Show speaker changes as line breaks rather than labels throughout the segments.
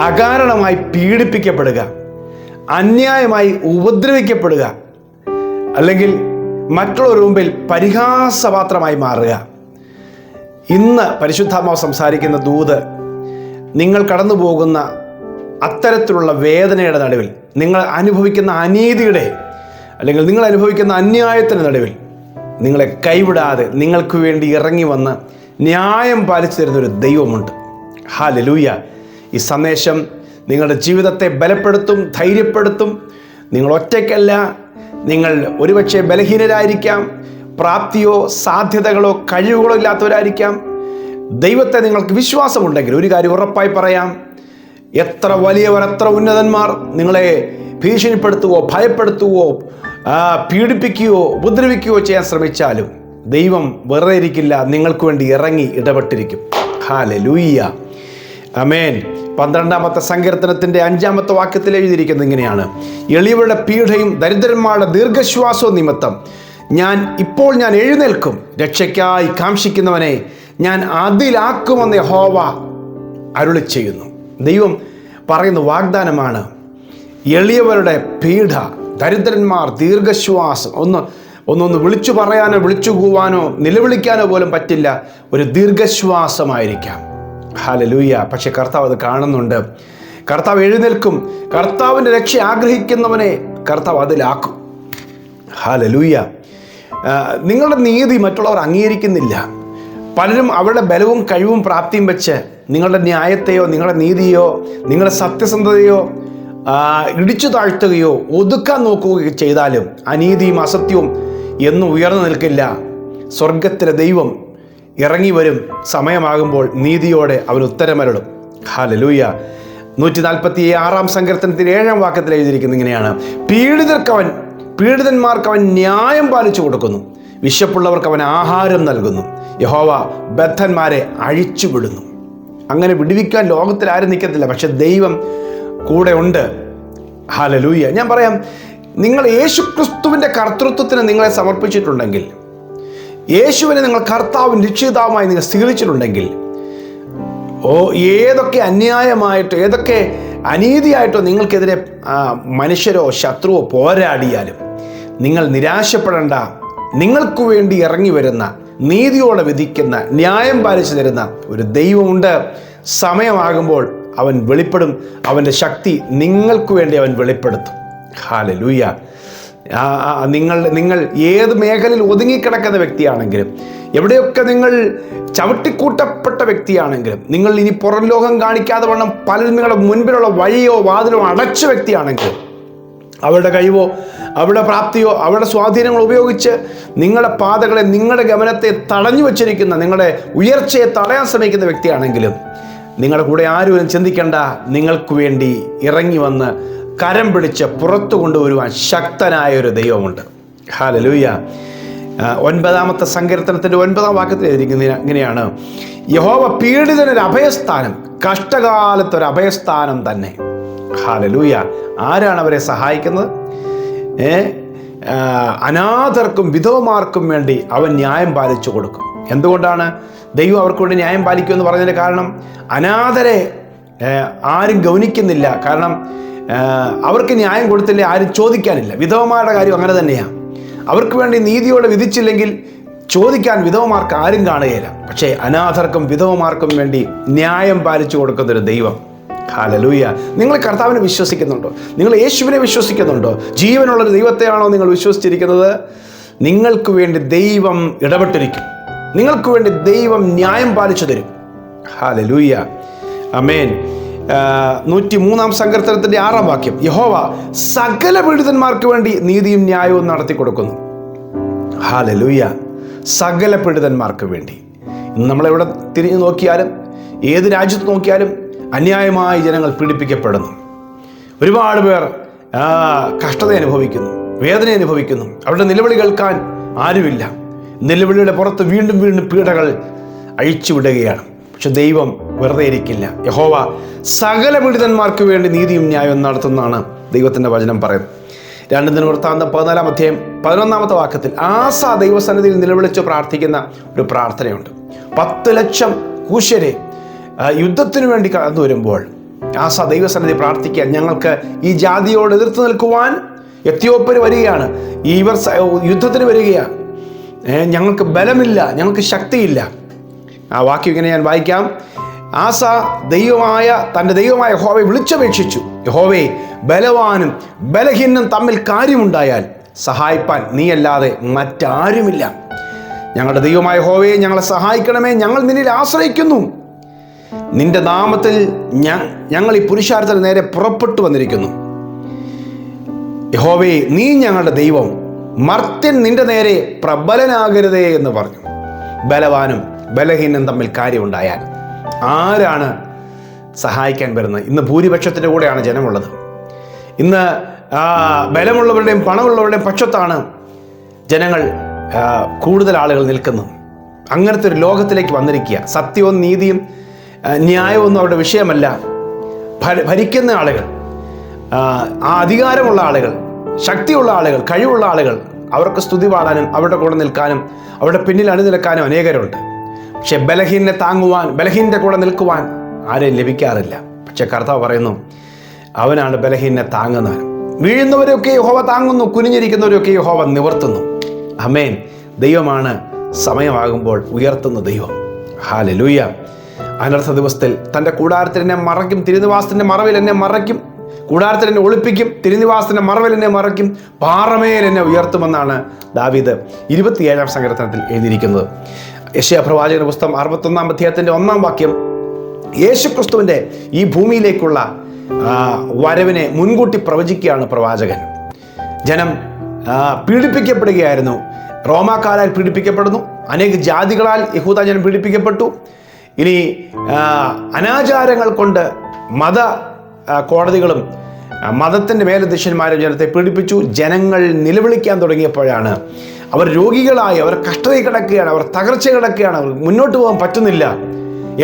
അകാരണമായി പീഡിപ്പിക്കപ്പെടുക അന്യായമായി ഉപദ്രവിക്കപ്പെടുക അല്ലെങ്കിൽ മറ്റുള്ളവർ മുമ്പിൽ പരിഹാസപാത്രമായി മാറുക. ഇന്ന് പരിശുദ്ധാത്മാവ് സംസാരിക്കുന്ന ദൂത് നിങ്ങൾ കടന്നു പോകുന്ന അത്തരത്തിലുള്ള വേദനയുടെ നടുവിൽ നിങ്ങൾ അനുഭവിക്കുന്ന അനീതിയുടെ അല്ലെങ്കിൽ നിങ്ങൾ അനുഭവിക്കുന്ന അന്യായത്തിന്റെ നടുവിൽ നിങ്ങളെ കൈവിടാതെ നിങ്ങൾക്ക് വേണ്ടി ഇറങ്ങി വന്ന് ന്യായം പാലിച്ചു തരുന്നൊരു ദൈവമുണ്ട്. ഹാ ലലൂയ ഈ സന്ദേശം നിങ്ങളുടെ ജീവിതത്തെ ബലപ്പെടുത്തും ധൈര്യപ്പെടുത്തും. നിങ്ങൾ ഒറ്റയ്ക്കല്ല. നിങ്ങൾ ഒരുപക്ഷെ ബലഹീനരായിരിക്കാം. പ്രാപ്തിയോ സാധ്യതകളോ കഴിവുകളോ ഇല്ലാത്തവരായിരിക്കാം. ദൈവത്തെ നിങ്ങൾക്ക് വിശ്വാസമുണ്ടെങ്കിൽ ഒരു കാര്യം ഉറപ്പായി പറയാം. എത്ര വലിയവർ എത്ര ഉന്നതന്മാർ നിങ്ങളെ ഭീഷണിപ്പെടുത്തുവോ ഭയപ്പെടുത്തുവോ ആ, പീഡിപ്പിക്കുകയോ ഉപദ്രവിക്കുകയോ ചെയ്യാൻ ശ്രമിച്ചാലും ദൈവം വെറുതെ ഇരിക്കില്ല. നിങ്ങൾക്ക് വേണ്ടി ഇറങ്ങി ഇടപെട്ടിരിക്കും. ഹാലെ ലൂയ്യ അമേൻ പന്ത്രണ്ടാമത്തെ സങ്കീർത്തനത്തിന്റെ അഞ്ചാമത്തെ വാക്യത്തിൽ എഴുതിയിരിക്കുന്നത് ഇങ്ങനെയാണ്. എളിയവരുടെ പീഡയും ദരിദ്രന്മാരുടെ ദീർഘശ്വാസവും നിമിത്തം. ഞാൻ ഇപ്പോൾ ഞാൻ എഴുന്നേൽക്കും. രക്ഷയ്ക്കായി കാംക്ഷിക്കുന്നവനെ ഞാൻ അതിലാക്കുമെന്ന് ഹോവ അരുളി ചെയ്യുന്നു ദൈവം പറയുന്ന വാഗ്ദാനമാണ് എളിയവരുടെ പീഡ ദരിദ്രന്മാർ ദീർഘശ്വാസം. ഒന്ന് ഒന്നൊന്ന് വിളിച്ചു പറയാനോ വിളിച്ചു കൂവാനോ നിലവിളിക്കാനോ പോലും പറ്റില്ല. ഒരു ദീർഘശ്വാസമായിരിക്കാം. ഹാലലൂയ. പക്ഷെ കർത്താവ് അത് കാണുന്നുണ്ട്. കർത്താവ് എഴുന്നേൽക്കും. കർത്താവിന്റെ രക്ഷ ആഗ്രഹിക്കുന്നവനെ കർത്താവ് അതിലാക്കും. ഹാലലൂയ. നിങ്ങളുടെ നീതി മറ്റുള്ളവർ അംഗീകരിക്കുന്നില്ല. പലരും അവരുടെ ബലവും കഴിവും പ്രാപ്തിയും വെച്ച് നിങ്ങളുടെ ന്യായത്തെയോ നിങ്ങളുടെ നീതിയോ നിങ്ങളുടെ സത്യസന്ധതയോ ഇടിച്ചു താഴ്ത്തുകയോ ഒതുക്കാൻ നോക്കുകയോ ചെയ്താലും അനീതിയും അസത്യവും എന്നും ഉയർന്നു നിൽക്കില്ല. സ്വർഗത്തിലെ ദൈവം ഇറങ്ങി വരും സമയമാകുമ്പോൾ നീതിയോടെ അവൻ ഉത്തരമരളും. ഹാലലൂയ നൂറ്റി നാൽപ്പത്തി ആറാം സങ്കീർത്തനത്തിൽ ഏഴാം വാക്യത്തിൽ എഴുതിയിരിക്കുന്നത് ഇങ്ങനെയാണ്. പീഡിതർക്കവൻ പീഡിതന്മാർക്ക് അവൻ ന്യായം പാലിച്ചു കൊടുക്കുന്നു. വിശപ്പുള്ളവർക്ക് അവൻ ആഹാരം നൽകുന്നു. യഹോവ ബദ്ധന്മാരെ അഴിച്ചുവിടുന്നു അങ്ങനെ വിടുവിക്കാൻ ലോകത്തിൽ ആരും നിൽക്കത്തില്ല പക്ഷെ ദൈവം കൂടെ ഉണ്ട്. ഹാലലൂയ ഞാൻ പറയാം നിങ്ങൾ യേശു ക്രിസ്തുവിന്റെ കർത്തൃത്വത്തിന് നിങ്ങളെ സമർപ്പിച്ചിട്ടുണ്ടെങ്കിൽ യേശുവിനെ നിങ്ങൾ കർത്താവും രക്ഷിതാവുമായി നിങ്ങൾ സ്വീകരിച്ചിട്ടുണ്ടെങ്കിൽ ഓ ഏതൊക്കെ അന്യായമായിട്ടോ ഏതൊക്കെ അനീതിയായിട്ടോ നിങ്ങൾക്കെതിരെ മനുഷ്യരോ ശത്രുവോ പോരാടിയാലും നിങ്ങൾ നിരാശപ്പെടേണ്ട. നിങ്ങൾക്ക് വേണ്ടി ഇറങ്ങി വരുന്ന നീതിയോടെ വിധിക്കുന്ന ന്യായം പാലിച്ചു തരുന്ന ഒരു ദൈവമുണ്ട്. സമയമാകുമ്പോൾ അവൻ വെളിപ്പെടും. അവന്റെ ശക്തി നിങ്ങൾക്ക് വേണ്ടി അവൻ വെളിപ്പെടുത്തും. ഹാലലൂയ നിങ്ങൾ നിങ്ങൾ ഏത് മേഖലയിൽ ഒതുങ്ങിക്കിടക്കുന്ന വ്യക്തിയാണെങ്കിലും എവിടെയൊക്കെ നിങ്ങൾ ചവിട്ടിക്കൂട്ടപ്പെട്ട വ്യക്തിയാണെങ്കിലും നിങ്ങൾ ഇനി പുറം ലോകം കാണിക്കാതെ വണ്ണം പലരും നിങ്ങളുടെ മുൻപിലുള്ള വഴിയോ വാതിലോ അടച്ച വ്യക്തിയാണെങ്കിലും അവരുടെ കഴിവോ അവരുടെ പ്രാപ്തിയോ അവരുടെ സ്വാധീനങ്ങൾ ഉപയോഗിച്ച് നിങ്ങളുടെ പാതകളെ നിങ്ങളുടെ ഗമനത്തെ തടഞ്ഞു വച്ചിരിക്കുന്ന നിങ്ങളുടെ ഉയർച്ചയെ തടയാൻ ശ്രമിക്കുന്ന വ്യക്തിയാണെങ്കിലും നിങ്ങളുടെ കൂടെ ആരും ചിന്തിക്കേണ്ട നിങ്ങൾക്ക് വേണ്ടി ഇറങ്ങി വന്ന് കരം പിടിച്ച് പുറത്തു കൊണ്ടുവരുവാൻ ശക്തനായ ഒരു ദൈവമുണ്ട് ഹാലലൂയ ഒൻപതാമത്തെ സങ്കീർത്തനത്തിന്റെ ഒൻപതാം വാക്യത്തിൽ എഴുതിയിരിക്കുന്നത് ഇങ്ങനെയാണ്. യഹോവ പീഡിതനൊരു അഭയസ്ഥാനം കഷ്ടകാലത്തൊരു അഭയസ്ഥാനം തന്നെ. ഹാലലൂയ ആരാണ് അവരെ സഹായിക്കുന്നത്? ഏ അനാഥർക്കും വിധവമാർക്കും വേണ്ടി അവൻ ന്യായം പാലിച്ചു കൊടുക്കും. എന്തുകൊണ്ടാണ് ദൈവം അവർക്ക് വേണ്ടി ന്യായം പാലിക്കുമെന്ന് പറഞ്ഞതിന്റെ കാരണം? അനാഥരെ ആരും ഗൗനിക്കുന്നില്ല. കാരണം അവർക്ക് ന്യായം കൊടുത്തില്ല ആരും ചോദിക്കാനില്ല. വിധവമാരുടെ കാര്യം അങ്ങനെ തന്നെയാണ് അവർക്ക് വേണ്ടി നീതിയോടെ വിധിച്ചില്ലെങ്കിൽ ചോദിക്കാൻ വിധവമാർക്ക് ആരും കാണുകയില്ല. പക്ഷേ അനാഥർക്കും വിധവമാർക്കും വേണ്ടി ന്യായം പാലിച്ചു കൊടുക്കുന്നൊരു ദൈവം. ഹാലലൂയ നിങ്ങൾ കർത്താവിനെ വിശ്വസിക്കുന്നുണ്ടോ? നിങ്ങൾ യേശുവിനെ വിശ്വസിക്കുന്നുണ്ടോ? ജീവനുള്ളൊരു ദൈവത്തെയാണോ നിങ്ങൾ വിശ്വസിച്ചിരിക്കുന്നത്? നിങ്ങൾക്ക് വേണ്ടി ദൈവം ഇടപെട്ടിരിക്കും. നിങ്ങൾക്ക് വേണ്ടി ദൈവം ന്യായം പാലിച്ചു തരും. ഹാലലൂയ അമേൻ നൂറ്റി മൂന്നാം സങ്കീർത്തനത്തിന്റെ ആറാം വാക്യം. യഹോവ സകല പീഡിതന്മാർക്ക് വേണ്ടി നീതിയും ന്യായവും നടത്തി കൊടുക്കുന്നു ഹാലലൂയ സകല പീഡിതന്മാർക്ക് വേണ്ടി. ഇന്ന് നമ്മളെവിടെ തിരിഞ്ഞു നോക്കിയാലും ഏത് രാജ്യത്ത് നോക്കിയാലും അന്യായമായി ജനങ്ങൾ പീഡിപ്പിക്കപ്പെടുന്നു. ഒരുപാട് പേർ കഷ്ടത അനുഭവിക്കുന്നു വേദന അനുഭവിക്കുന്നു. അവരുടെ നിലവിളി കേൾക്കാൻ ആരുമില്ല. നിലവിളിയുടെ പുറത്ത് വീണ്ടും വീണ്ടും പീഡകൾ അഴിച്ചുവിടുകയാണ്. പക്ഷെ ദൈവം വെറുതെ ഇരിക്കില്ല. യഹോവ സകല പീഡിതന്മാർക്ക് വേണ്ടി നീതിയും ന്യായവും നടത്തുന്നതാണ് ദൈവത്തിന്റെ വചനം പറയുന്നത്. രണ്ട് ദിനവൃത്താന്തം പതിനാലാം അധ്യായം പതിനൊന്നാമത്തെ വാക്യത്തിൽ ആസ ദൈവസന്നിധിയിൽ നിലവിളിച്ച് പ്രാർത്ഥിക്കുന്ന ഒരു പ്രാർത്ഥനയുണ്ട്. പത്ത് ലക്ഷം കൂശ്യരെ യുദ്ധത്തിനു വേണ്ടി കടന്നു വരുമ്പോൾ ആസ ദൈവസന്നിധി പ്രാർത്ഥിക്കുക ഞങ്ങൾക്ക് ഈ ജാതിയോട് എതിർത്ത് നിൽക്കുവാൻ എത്തിയോപ്പർ വരികയാണ്. ഇവർ യുദ്ധത്തിന് വരികയാണ്. ഞങ്ങൾക്ക് ബലമില്ല ഞങ്ങൾക്ക് ശക്തിയില്ല. ആ വാക്യം ഇങ്ങനെ ഞാൻ വായിക്കാം. ആസ ദൈവമായ തന്റെ ദൈവമായ യഹോവയെ വിളിച്ചപേക്ഷിച്ചു. യഹോവേ ബലവാനും ബലഹീനും തമ്മിൽ കാര്യമുണ്ടായാൽ സഹായിപ്പാൻ നീയല്ലാതെ മറ്റാരുമില്ല. ഞങ്ങളുടെ ദൈവമായ ഹോവയെ ഞങ്ങളെ സഹായിക്കണമേ. ഞങ്ങൾ നിന്നിൽ ആശ്രയിക്കുന്നു. നിന്റെ നാമത്തിൽ ഞങ്ങൾ ഈ പുരുഷാരത്തിന് നേരെ പുറപ്പെട്ടു വന്നിരിക്കുന്നു. യഹോവേ നീ ഞങ്ങളുടെ ദൈവം. മർത്യൻ നിന്റെ നേരെ പ്രബലനാകരുതേ എന്ന് പറഞ്ഞു. ബലവാനും ബലഹീനം തമ്മിൽ കാര്യമുണ്ടായാൽ ആരാണ് സഹായിക്കാൻ വരുന്നത്? ഇന്ന് ഭൂരിപക്ഷത്തിന്റെ കൂടെയാണ് ജനമുള്ളത്. ഇന്ന് ബലമുള്ളവരുടെയും പണമുള്ളവരുടെയും പക്ഷത്താണ് ജനങ്ങൾ കൂടുതൽ ആളുകൾ നിൽക്കുന്നത്. അങ്ങനത്തെ ഒരു ലോകത്തിലേക്ക് വന്നിരിക്കുക. സത്യവും നീതിയും ന്യായവും അവരുടെ വിഷയമല്ല. ഭരിക്കുന്ന ആളുകൾ ആ അധികാരമുള്ള ആളുകൾ ശക്തിയുള്ള ആളുകൾ കഴിവുള്ള ആളുകൾ അവർക്ക് സ്തുതി പാടാനും അവരുടെ കൂടെ നിൽക്കാനും അവരുടെ പിന്നിൽ അണിനിൽക്കാനും അനേകരുണ്ട്. പക്ഷെ ബലഹീനെ താങ്ങുവാൻ ബലഹീനന്റെ കൂടെ നിൽക്കുവാൻ ആരെയും ലഭിക്കാറില്ല. പക്ഷെ കർത്താവ് പറയുന്നു അവനാണ് ബലഹീനെ താങ്ങുന്നവൻ. വീഴുന്നവരൊക്കെ യഹോവ താങ്ങുന്നു കുനിഞ്ഞിരിക്കുന്നവരൊക്കെ യഹോവ നിവർത്തുന്നു. അമേൻ ദൈവമാണ് സമയമാകുമ്പോൾ ഉയർത്തുന്ന ദൈവം. ഹാലലൂയ. അനർത്ഥ ദിവസത്തിൽ തന്റെ കൂടാരത്തിൽ എന്നെ മറയ്ക്കും തിരുനിവാസത്തിന്റെ മറവിൽ എന്നെ മറയ്ക്കും കൂടാരത്തിൽ എന്നെ ഒളിപ്പിക്കും തിരുനിവാസത്തിന്റെ മറവിൽ എന്നെ മറയ്ക്കും പാറമേൽ എന്നെ ഉയർത്തുമെന്നാണ് ദാവീദ് ഇരുപത്തിയേഴാം സങ്കീർത്തനത്തിൽ എഴുതിയിരിക്കുന്നത്. യശയ പ്രവാചകന്റെ പുസ്തകം അറുപത്തൊന്നാം അധ്യായത്തിന്റെ ഒന്നാം വാക്യം. യേശുക്രിസ്തുവിന്റെ ഈ ഭൂമിയിലേക്കുള്ള വരവിനെ മുൻകൂട്ടി പ്രവചിക്കുകയാണ് പ്രവാചകൻ. ജനം പീഡിപ്പിക്കപ്പെടുകയായിരുന്നു. റോമാക്കാരാൽ പീഡിപ്പിക്കപ്പെടുന്നു. അനേക ജാതികളാൽ യഹൂദ ജനം പീഡിപ്പിക്കപ്പെട്ടു. ഇനി അനാചാരങ്ങൾ കൊണ്ട് മത കോടതികളും മതത്തിന്റെ മേലധ്യക്ഷന്മാരും ജനത്തെ പീഡിപ്പിച്ചു. ജനങ്ങൾ നിലവിളിക്കാൻ തുടങ്ങിയപ്പോഴാണ് അവർ രോഗികളായി അവർ കഷ്ടതയിൽ കിടക്കുകയാണ് അവർ തകർച്ച കിടക്കുകയാണ് അവർ മുന്നോട്ട് പോകാൻ പറ്റുന്നില്ല.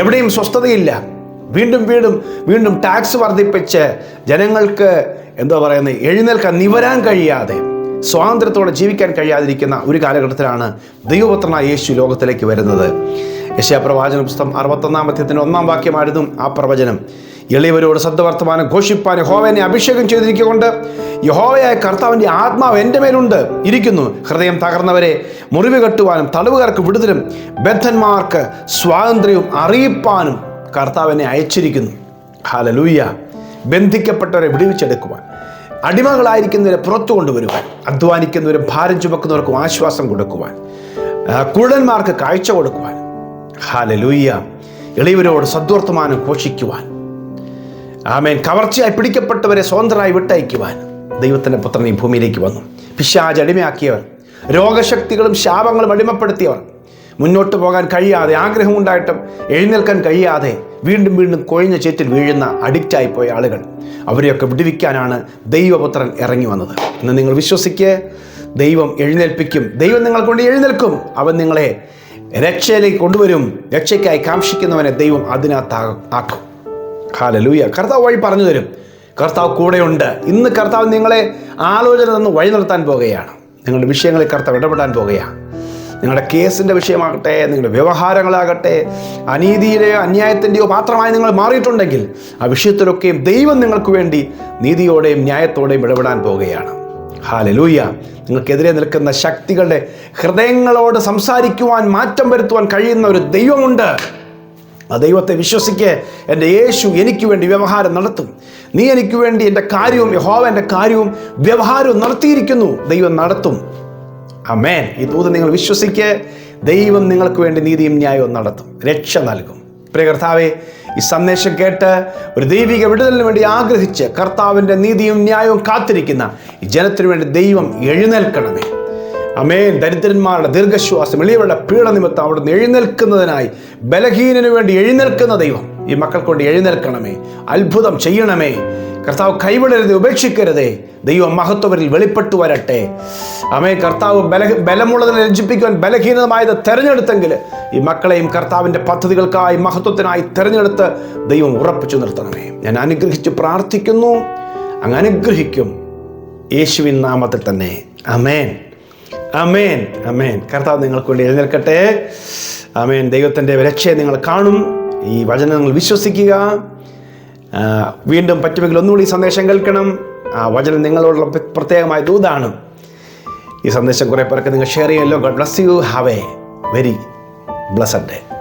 എവിടെയും സ്വസ്ഥതയില്ല. വീണ്ടും വീണ്ടും വീണ്ടും ടാക്സ് വർദ്ധിപ്പിച്ച് ജനങ്ങൾക്ക് എന്താ പറയുന്നത് എഴുന്നേൽക്കാൻ നിവരാൻ കഴിയാതെ സ്വാതന്ത്ര്യത്തോടെ ജീവിക്കാൻ കഴിയാതിരിക്കുന്ന ഒരു കാലഘട്ടത്തിലാണ് ദൈവപുത്രനായ യേശു ലോകത്തിലേക്ക് വരുന്നത്. യശയാ പ്രവാചന പുസ്തകം അറുപത്തൊന്നാം അധ്യയത്തിന്റെ ഒന്നാം വാക്യമായിരുന്നു ആ പ്രവചനം. എളിയവരോട് സദ്വർത്തമാനം ഘോഷിപ്പാൻ യഹോവനെ അഭിഷേകം ചെയ്തിരിക്കൊണ്ട് യഹോവയായ കർത്താവിന്റെ ആത്മാവ് എന്റെ മേലുണ്ട്. ഇരിക്കുന്നു. ഹൃദയം തകർന്നവരെ മുറിവ് കെട്ടുവാനും തടവുകാർക്ക് വിടുതലും ബദ്ധന്മാർക്ക് സ്വാതന്ത്ര്യവും അറിയിപ്പാനും കർത്താവിനെ അയച്ചിരിക്കുന്നു. ഹാലലൂയ്യ ബന്ധിക്കപ്പെട്ടവരെ വിടുവിച്ചെടുക്കുവാൻ അടിമകളായിരിക്കുന്നവരെ പുറത്തു കൊണ്ടുവരുവാൻ അധ്വാനിക്കുന്നവരും ഭാരം ചുമക്കുന്നവർക്കും ആശ്വാസം കൊടുക്കുവാൻ കുഴന്മാർക്ക് കാഴ്ച കൊടുക്കുവാൻ. ഹാലലൂയ്യ എളിയവരോട് സദ്വർത്തമാനം ഘോഷിക്കുവാൻ. ആമേൻ. കവർച്ചയായി പിടിക്കപ്പെട്ടവരെ സ്വതന്ത്രരായി വിട്ടയക്കുവാൻ ദൈവത്തിന്റെ പുത്രൻ ഈ ഭൂമിയിലേക്ക് വന്നു. പിശാജ് അടിമയാക്കിയവർ രോഗശക്തികളും ശാപങ്ങളും അടിമപ്പെടുത്തിയവർ മുന്നോട്ട് പോകാൻ കഴിയാതെ ആഗ്രഹമുണ്ടായിട്ടും എഴുന്നേൽക്കാൻ കഴിയാതെ വീണ്ടും വീണ്ടും കൊഴിഞ്ഞ ചേറ്റിൽ വീഴുന്ന അഡിക്റ്റായി പോയ ആളുകൾ. അവരെയൊക്കെ വിടുവിക്കാനാണ് ദൈവപുത്രൻ ഇറങ്ങി വന്നത്. ഇന്ന് നിങ്ങൾ വിശ്വസിക്ക് ദൈവം എഴുന്നേൽപ്പിക്കും. ദൈവം നിങ്ങളെ കൊണ്ട് എഴുന്നേൽക്കും. അവൻ നിങ്ങളെ രക്ഷയിലേക്ക് കൊണ്ടുവരും. രക്ഷയ്ക്കായി കാക്ഷിക്കുന്നവനെ ദൈവം അതിനകത്ത് ആക്കും ഹാലലൂയ. കർത്താവ് വഴി പറഞ്ഞു തരും കർത്താവ് കൂടെയുണ്ട്. ഇന്ന് കർത്താവ് നിങ്ങളെ ആലോചന നിന്ന് വഴി നിർത്താൻ പോകുകയാണ്. നിങ്ങളുടെ വിഷയങ്ങളിൽ കർത്താവ് ഇടപെടാൻ പോകുകയാണ്. നിങ്ങളുടെ കേസിന്റെ വിഷയമാകട്ടെ നിങ്ങളുടെ വ്യവഹാരങ്ങളാകട്ടെ അനീതിയുടെയോ അന്യായത്തിന്റെയോ മാത്രമായി നിങ്ങൾ മാറിയിട്ടുണ്ടെങ്കിൽ ആ വിഷയത്തിലൊക്കെയും ദൈവം നിങ്ങൾക്ക് വേണ്ടി നീതിയോടെയും ന്യായത്തോടെയും ഇടപെടാൻ പോവുകയാണ് ഹാലലൂയ. നിങ്ങൾക്കെതിരെ നിൽക്കുന്ന ശക്തികളുടെ ഹൃദയങ്ങളോട് സംസാരിക്കുവാൻ മാറ്റം വരുത്തുവാൻ കഴിയുന്ന ഒരു ദൈവമുണ്ട്. ആ ദൈവത്തെ വിശ്വസിക്ക്. എന്റെ യേശു എനിക്ക് വേണ്ടി വ്യവഹാരം നടത്തും. നീ എനിക്ക് വേണ്ടി എന്റെ കാര്യവും യഹോവ എന്റെ കാര്യവും വ്യവഹാരവും നടത്തിയിരിക്കുന്നു. ദൈവം നടത്തും. അമേൻ ഈ ദൂത് നിങ്ങൾ വിശ്വസിക്ക്. ദൈവം നിങ്ങൾക്ക് വേണ്ടി നീതിയും ന്യായവും നടത്തും. രക്ഷ നൽകും. പ്രിയ കർത്താവെ ഈ സന്ദേശം കേട്ട് ഒരു ദൈവിക വിടുതലിന് വേണ്ടി ആഗ്രഹിച്ച് കർത്താവിന്റെ നീതിയും ന്യായവും കാത്തിരിക്കുന്ന ഈ ജനത്തിനു വേണ്ടി ദൈവം എഴുന്നേൽക്കണമേ. അമേൻ. ദരിദ്രന്മാരുടെ ദീർഘശ്വാസം എളിയവരുടെ പീഡ നിമിത്തം അവിടുന്ന് എഴുന്നേൽക്കുന്നതിനായി ബലഹീനന് വേണ്ടി എഴുന്നേൽക്കുന്ന ദൈവം. ഈ മക്കൾക്ക് വേണ്ടി എഴുന്നേൽക്കണമേ. അത്ഭുതം ചെയ്യണമേ. കർത്താവ് കൈവിടരുത് ഉപേക്ഷിക്കരുതേ. ദൈവം മഹത്വവരിൽ വെളിപ്പെട്ടു വരട്ടെ. അമേ കർത്താവ് ബല ബലമുള്ളതിനെ രഞ്ജിപ്പിക്കുവാൻ ബലഹീനമായത് തെരഞ്ഞെടുത്തെങ്കിൽ ഈ മക്കളെയും കർത്താവിന്റെ പദ്ധതികൾക്കായി മഹത്വത്തിനായി തെരഞ്ഞെടുത്ത് ദൈവം ഉറപ്പിച്ചു നിർത്തണമേ. ഞാൻ അനുഗ്രഹിച്ച് പ്രാർത്ഥിക്കുന്നു. അങ്ങ് അനുഗ്രഹിക്കും. യേശുവിൻ നാമത്തിൽ തന്നെ. അമേൻ. അമേൻ അമേൻ കർത്താവ് നിങ്ങൾക്ക് വേണ്ടി എഴുന്നേൽക്കട്ടെ. അമേൻ ദൈവത്തിന്റെ രക്ഷയെ നിങ്ങൾ കാണും. ഈ വചനം നിങ്ങൾ വിശ്വസിക്കുക. വീണ്ടും പറ്റുമെങ്കിൽ ഒന്നുകൂടി സന്ദേശം കേൾക്കണം. ആ വചനം നിങ്ങളോടുള്ള പ്ര- പ്രത്യേകമായ ദൂതാണ്. ഈ സന്ദേശം കുറേ പേർക്ക് നിങ്ങൾ ഷെയർ ചെയ്യുമല്ലോ. God bless you have a very blessed day